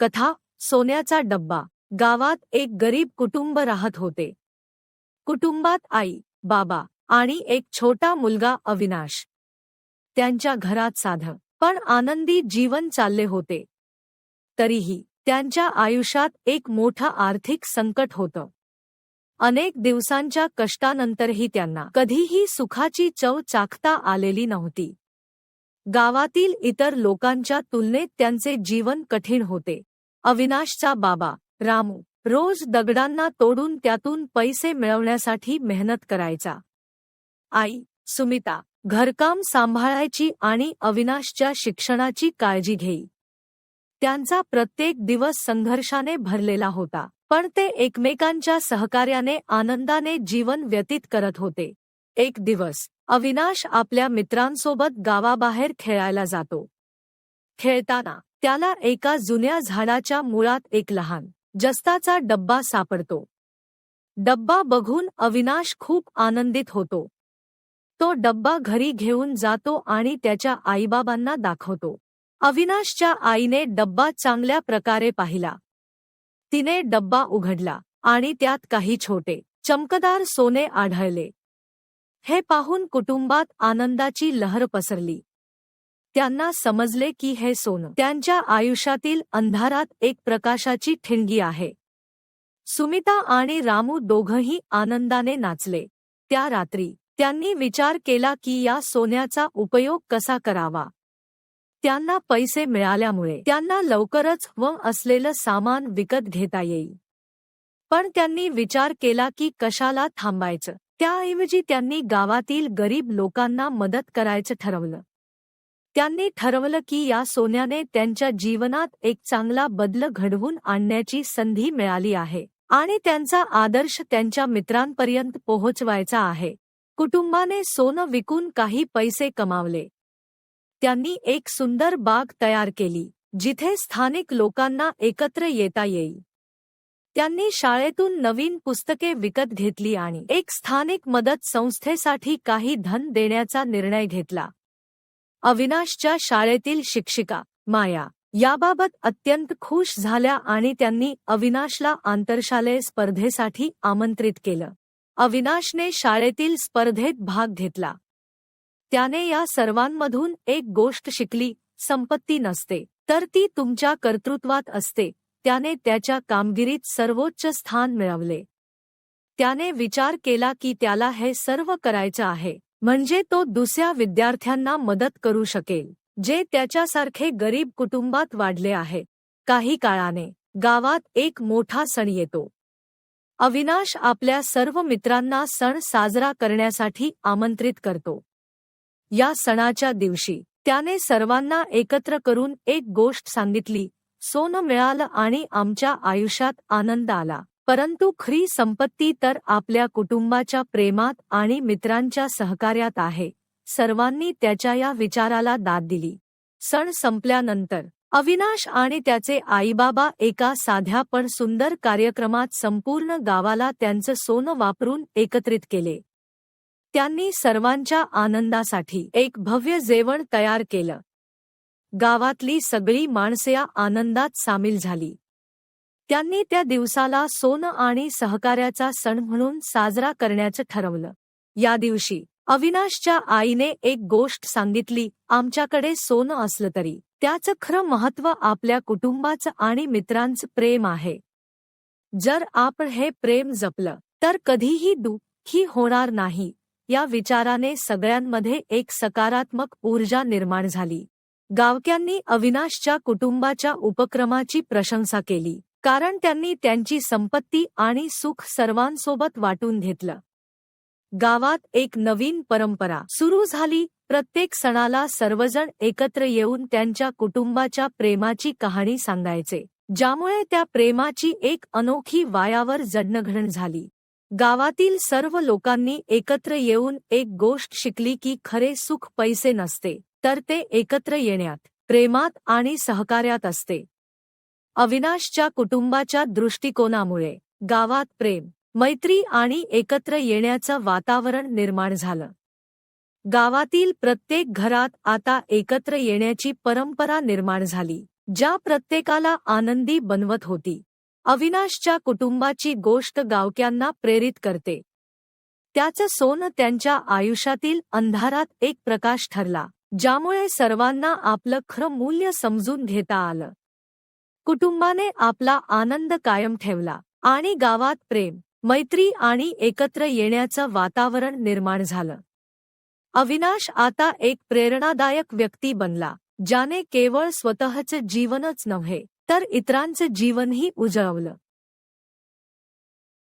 कथा सोन्याचा डब्बा. गावात एक गरीब कुटुंब राहत होते. कुटुंबात आई बाबा आणि एक छोटा मुलगा अविनाश. त्यांच्या घरात साधं पण आनंदी जीवन चालले होते. तरीही त्यांच्या आयुष्यात एक मोठं आर्थिक संकट होतं. अनेक दिवसांच्या कष्टानंतरही त्यांना कधीही सुखाची चव चाखता आलेली नव्हती. गावातील इतर लोकांच्या तुलनेत त्यांचे जीवन कठीण होते. अविनाशचा बाबा रामू रोज दगडांना तोडून त्यातून पैसे मिळवण्यासाठी मेहनत करायचा. आई सुमिता घरकाम सांभाळायची आणि अविनाशच्या शिक्षणाची काळजी घेई. त्यांचा प्रत्येक दिवस संघर्षाने भरलेला होता पण ते एकमेकांच्या सहकार्याने आनंदाने जीवन व्यतीत करत होते. एक दिवस अविनाश आपल्या मित्रांसोबत गावाबाहेर खेळायला जातो. खेळताना त्याला एका जुन्या झाडाच्या मुळात एक लहान जस्ताचा डब्बा सापडतो. डब्बा बघून अविनाश खूप आनंदित होतो. तो डब्बा घरी घेऊन जातो आणि त्याच्या आईबाबांना दाखवतो. अविनाशच्या आईने डब्बा चांगल्या प्रकारे पाहिला. तिने डब्बा उघडला आणि त्यात काही छोटे चमकदार सोने आढळले. हे पाहून कुटुंबात आनंदाची लहर पसरली. त्यांना समजले की हे सोनं त्यांच्या आयुष्यातील अंधारात एक प्रकाशाची ठिणगी आहे. सुमिता आणि रामू दोघंही आनंदाने नाचले. त्या रात्री त्यांनी विचार केला की या सोन्याचा उपयोग कसा करावा? त्यांना पैसे मिळाल्यामुळे त्यांना लवकरच व असलेलं सामान विकत घेता येईल. पण त्यांनी विचार केला की कशाला थांबायचं? त्याऐवजी त्यांनी गावातील गरीब लोकांना मदत करायचं ठरवलं. त्यांनी ठरवलं की या सोन्याने त्यांच्या जीवनात एक चांगला बदल घडवून आणण्याची संधी मिळाली आहे आणि त्यांचा आदर्श त्यांच्या मित्रांपर्यंत पोहोचवायचा आहे. कुटुंबाने सोनं विकून काही पैसे कमावले. त्यांनी एक सुंदर बाग तयार केली जिथे स्थानिक लोकांना एकत्र येता येईल. त्यांनी शाळेतून नवीन पुस्तके विकत घेतली आणि एक स्थानिक मदत संस्थेसाठी काही धन देण्याचा निर्णय घेतला. अविनाशच्या शाळेतील शिक्षिका माया. याबाबत अत्यंत खुश झाल्या आणि त्यांनी अविनाशला आंतरशालेय स्पर्धेसाठी आमंत्रित केलं. अविनाशने शाळेतील स्पर्धेत भाग घेतला. त्याने या सर्वांमधून एक गोष्ट शिकली संपत्ती नसते. तर ती तुमच्या कर्तृत्वात असते. त्याने त्याच्या कामगिरीत सर्वोच्च स्थान मिळवले. त्याने विचार केला की त्याला हे सर्व करायचं आहे. म्हणजे तो दुसऱ्या विद्यार्थ्यांना मदत करू शकेल जे त्याच्यासारखे गरीब कुटुंबात वाढले आहे काही काळाने गावात एक मोठा सण येतो. अविनाश आपल्या सर्व मित्रांना सण साजरा करण्यासाठी आमंत्रित करतो. या सणाच्या दिवशी त्याने सर्वांना एकत्र करून एक गोष्ट सांगितली सोनं मिळालं आणि आमच्या आयुष्यात आनंद आला. परंतु खरी संपत्ती तर आपल्या कुटुंबाच्या प्रेमात आणि मित्रांच्या सहकार्यात आहे. सर्वांनी त्याच्या या विचाराला दाद दिली. सण संपल्यानंतर अविनाश आणि त्याचे आईबाबा एका साध्या पण सुंदर कार्यक्रमात संपूर्ण गावाला त्यांचं सोनं वापरून एकत्रित केले. त्यांनी सर्वांच्या आनंदासाठी एक भव्य जेवण तयार केलं. गावातली सगळी माणसे या आनंदात सामील झाली. त्यांनी त्या दिवसाला सोनं आणि सहकार्याचा सण म्हणून साजरा करण्याचं ठरवलं. या दिवशी अविनाशच्या आईने एक गोष्ट सांगितली आमच्याकडे सोनं असलं तरी. त्याचं खरं महत्त्व आपल्या कुटुंबाचं आणि मित्रांचं प्रेम आहे. जर आपण हे प्रेम जपलं तर कधीही दुःखी होणार नाही. या विचाराने सगळ्यांमध्ये एक सकारात्मक ऊर्जा निर्माण झाली. गावक्यांनी अविनाशच्या कुटुंबाच्या उपक्रमाची प्रशंसा केली. कारण त्यांनी त्यांची संपत्ती आणि सुख सर्वांसोबत वाटून घेतलं. गावात एक नवीन परंपरा सुरू झाली. प्रत्येक सणाला सर्वजण एकत्र येऊन त्यांच्या कुटुंबाच्या प्रेमाची कहाणी सांगायचे ज्यामुळे त्या प्रेमाची एक अनोखी वायावर जडणघडण झाली. गावातील सर्व लोकांनी एकत्र येऊन एक गोष्ट शिकली की खरे सुख पैसे नसते तर ते एकत्र येण्यात प्रेमात आणि सहकार्यात असते. अविनाशच्या कुटुंबाच्या दृष्टिकोनामुळे गावात प्रेम मैत्री आणि एकत्र येण्याचं वातावरण निर्माण झालं. गावातील प्रत्येक घरात आता एकत्र येण्याची परंपरा निर्माण झाली ज्या प्रत्येकाला आनंदी बनवत होती. अविनाशच्या कुटुंबाची गोष्ट गावक्यांना प्रेरित करते. त्याचं सोनं त्यांच्या आयुष्यातील अंधारात एक प्रकाश ठरला ज्यामुळे सर्वांना आपलं खरं मूल्य समजून घेता आलं. कुटुंबाने आपला आनंद कायम ठेवला आणि गावात प्रेम मैत्री आणि एकत्र येण्याचं वातावरण निर्माण झालं. अविनाश आता एक प्रेरणादायक व्यक्ती बनला ज्याने केवळ स्वतःचं जीवनच नव्हे तर इतरांचं जीवनही उजळवलं.